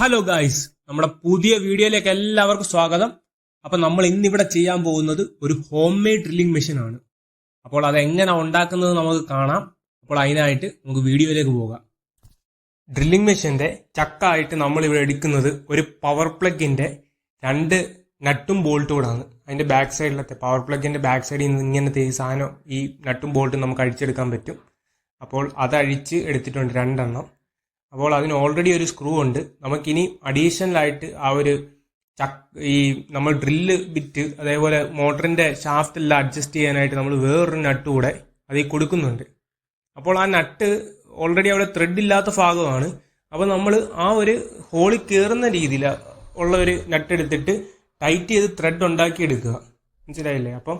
Hello guys നമ്മുടെ പുതിയ വീഡിയോയിലേക്ക് എല്ലാവർക്കും സ്വാഗതം. അപ്പൊ നമ്മൾ ഇന്നിവിടെ ചെയ്യാൻ പോകുന്നത് ഒരു ഹോം മെയ്ഡ് ഡ്രില്ലിംഗ് മെഷീൻ ആണ്. അപ്പോൾ അത് എങ്ങനെ ഉണ്ടാക്കുന്നത് നമുക്ക് കാണാം. അപ്പോൾ അതിനായിട്ട് നമുക്ക് വീഡിയോയിലേക്ക് പോകാം. ഡ്രില്ലിംഗ് മെഷീന്റെ ചക്കായിട്ട് നമ്മൾ ഇവിടെ എടുക്കുന്നത് ഒരു പവർ പ്ലഗിന്റെ രണ്ട് നട്ടും ബോൾട്ടും ആണ് അതിന്റെ ബാക്ക് സൈഡിലത്തെ പവർ പ്ലഗിന്റെ ബാക്ക് സൈഡിൽ നിന്ന് ഇങ്ങനത്തെ ഈ സാധനം ഈ നട്ടും ബോൾട്ടും നമുക്ക് അഴിച്ചെടുക്കാൻ പറ്റും. അപ്പോൾ അത് അഴിച്ച് എടുത്തിട്ടുണ്ട് രണ്ടെണ്ണം. അപ്പോൾ അതിന് ഓൾറെഡി ഒരു സ്ക്രൂ ഉണ്ട്. നമുക്കിനി അഡീഷണൽ ആയിട്ട് ആ ഒരു ഈ നമ്മൾ ഡ്രില്ല് ബിറ്റ് അതേപോലെ മോട്ടറിന്റെ ഷാഫ്റ്റ് എല്ലാം അഡ്ജസ്റ്റ് ചെയ്യാനായിട്ട് നമ്മൾ വേറൊരു നട്ട് കൂടെ അതിൽ കൊടുക്കുന്നുണ്ട്. അപ്പോൾ ആ നട്ട് ഓൾറെഡി അവിടെ ത്രെഡ് ഇല്ലാത്ത ഭാഗമാണ്. അപ്പോൾ നമ്മൾ ആ ഒരു ഹോളിൽ കയറുന്ന രീതിയിൽ ഉള്ള ഒരു നട്ട് എടുത്തിട്ട് ടൈറ്റ് ചെയ്ത് ത്രെഡ് ഉണ്ടാക്കി എടുക്കുക. മനസ്സിലായില്ലേ? അപ്പം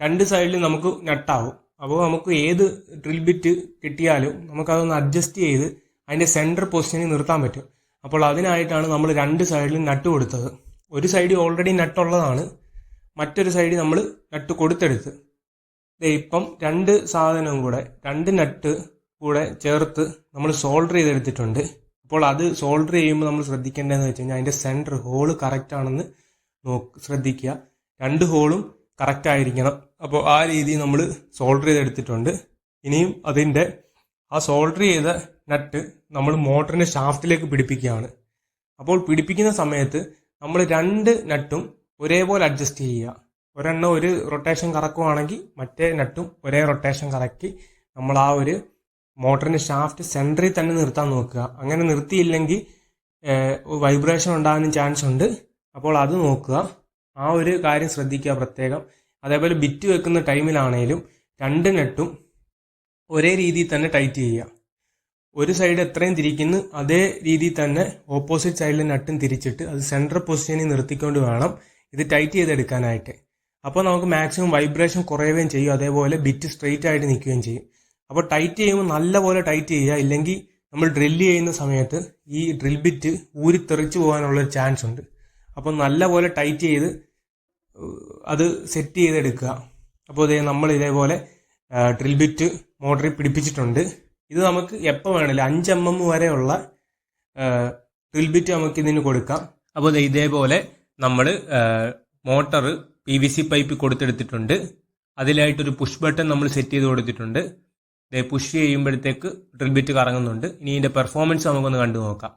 രണ്ട് സൈഡിൽ നമുക്ക് നട്ടാവും അപ്പോൾ നമുക്ക് ഏത് ഡ്രിൽ ബിറ്റ് കിട്ടിയാലും നമുക്കതൊന്ന് അഡ്ജസ്റ്റ് ചെയ്ത് അതിന്റെ സെന്റർ പൊസിഷനിൽ നിർത്താൻ പറ്റും. അപ്പോൾ അതിനായിട്ടാണ് നമ്മൾ രണ്ട് സൈഡിലും നട്ട് കൊടുത്തത്. ഒരു സൈഡിൽ ഓൾറെഡി നട്ടുള്ളതാണ് മറ്റൊരു സൈഡിൽ നമ്മൾ നട്ട് കൊടുത്തെടുത്ത്. ദേ ഇപ്പം രണ്ട് സാധനവും കൂടെ രണ്ട് നട്ട് കൂടെ ചേർത്ത് നമ്മൾ സോൾഡർ ചെയ്തെടുത്തിട്ടുണ്ട്. അപ്പോൾ അത് സോൾഡർ ചെയ്യുമ്പോൾ നമ്മൾ ശ്രദ്ധിക്കേണ്ടതെന്ന് വെച്ച് കഴിഞ്ഞാൽ അതിന്റെ സെന്റർ ഹോൾ കറക്റ്റ് ആണെന്ന് നോക്ക് ശ്രദ്ധിക്കുക. രണ്ട് ഹോളും കറക്റ്റ് ആയിരിക്കണം. അപ്പോൾ ആ രീതിയിൽ നമ്മൾ സോൾഡർ ചെയ്തെടുത്തിട്ടുണ്ട്. ഇനിയും അതിന്റെ ആ സോൾഡർ ചെയ്ത നട്ട് നമ്മൾ മോട്ടറിന്റെ ഷാഫ്റ്റിലേക്ക് പിടിപ്പിക്കുകയാണ്. അപ്പോൾ പിടിപ്പിക്കുന്ന സമയത്ത് നമ്മൾ രണ്ട് നട്ടും ഒരേപോലെ അഡ്ജസ്റ്റ് ചെയ്യുക. ഒരെണ്ണം ഒരു റൊട്ടേഷൻ കറക്കുവാണെങ്കിൽ മറ്റേ നട്ടും ഒരേ റൊട്ടേഷൻ കറക്കി നമ്മൾ ആ ഒരു മോട്ടറിന്റെ ഷാഫ്റ്റ് സെന്ററിൽ തന്നെ നിർത്താൻ നോക്കുക. അങ്ങനെ നിർത്തിയില്ലെങ്കിൽ വൈബ്രേഷൻ ഉണ്ടാകാനും ചാൻസ് ഉണ്ട്. അപ്പോൾ അത് നോക്കുക. ആ ഒരു കാര്യം ശ്രദ്ധിക്കുക പ്രത്യേകം. അതേപോലെ ബിറ്റ് വെക്കുന്ന ടൈമിലാണേലും രണ്ട് നെട്ടും ഒരേ രീതിയിൽ തന്നെ ടൈറ്റ് ചെയ്യുക. ഒരു സൈഡ് എത്രയും തിരിക്കുന്നു അതേ രീതിയിൽ തന്നെ ഓപ്പോസിറ്റ് സൈഡിൽ നട്ടും തിരിച്ചിട്ട് അത് സെൻട്രൽ പൊസിഷനിൽ നിർത്തിക്കൊണ്ട് വേണം ഇത് ടൈറ്റ് ചെയ്തെടുക്കാനായിട്ട്. അപ്പോൾ നമുക്ക് മാക്സിമം വൈബ്രേഷൻ കുറയുകയും ചെയ്യും അതേപോലെ ബിറ്റ് സ്ട്രെയിറ്റ് ആയിട്ട് നിൽക്കുകയും ചെയ്യും. അപ്പോൾ ടൈറ്റ് ചെയ്യുമ്പോൾ നല്ലപോലെ ടൈറ്റ് ചെയ്യുക ഇല്ലെങ്കിൽ നമ്മൾ ഡ്രില്ല് ചെയ്യുന്ന സമയത്ത് ഈ ഡ്രിൽ ബിറ്റ് ഊരിത്തെറിച്ച് തെറിച്ചു പോകാനുള്ള ചാൻസ് ഉണ്ട്. അപ്പോൾ നല്ലപോലെ ടൈറ്റ് ചെയ്ത് അത് സെറ്റ് ചെയ്തെടുക്കുക. അപ്പോൾ ഇതേ നമ്മൾ ഇതേപോലെ ഡ്രിൽ ബിറ്റ് മോട്ടറിൽ പിടിപ്പിച്ചിട്ടുണ്ട്. ഇത് നമുക്ക് എപ്പോൾ വേണമെങ്കിലും അഞ്ച് എം എം വരെയുള്ള ട്രിൽബിറ്റ് നമുക്ക് ഇതിന് കൊടുക്കാം. അപ്പോൾ ഇതേപോലെ നമ്മൾ motor P V C pipe കൊടുത്തെടുത്തിട്ടുണ്ട്. അതിലായിട്ടൊരു പുഷ് ബട്ടൺ നമ്മൾ സെറ്റ് ചെയ്ത് കൊടുത്തിട്ടുണ്ട്. പുഷ് ചെയ്യുമ്പോഴത്തേക്ക് ഡ്രിൽ ബിറ്റ് കറങ്ങുന്നുണ്ട്. ഇനി ഇതിന്റെ പെർഫോമൻസ് നമുക്കൊന്ന് കണ്ടു നോക്കാം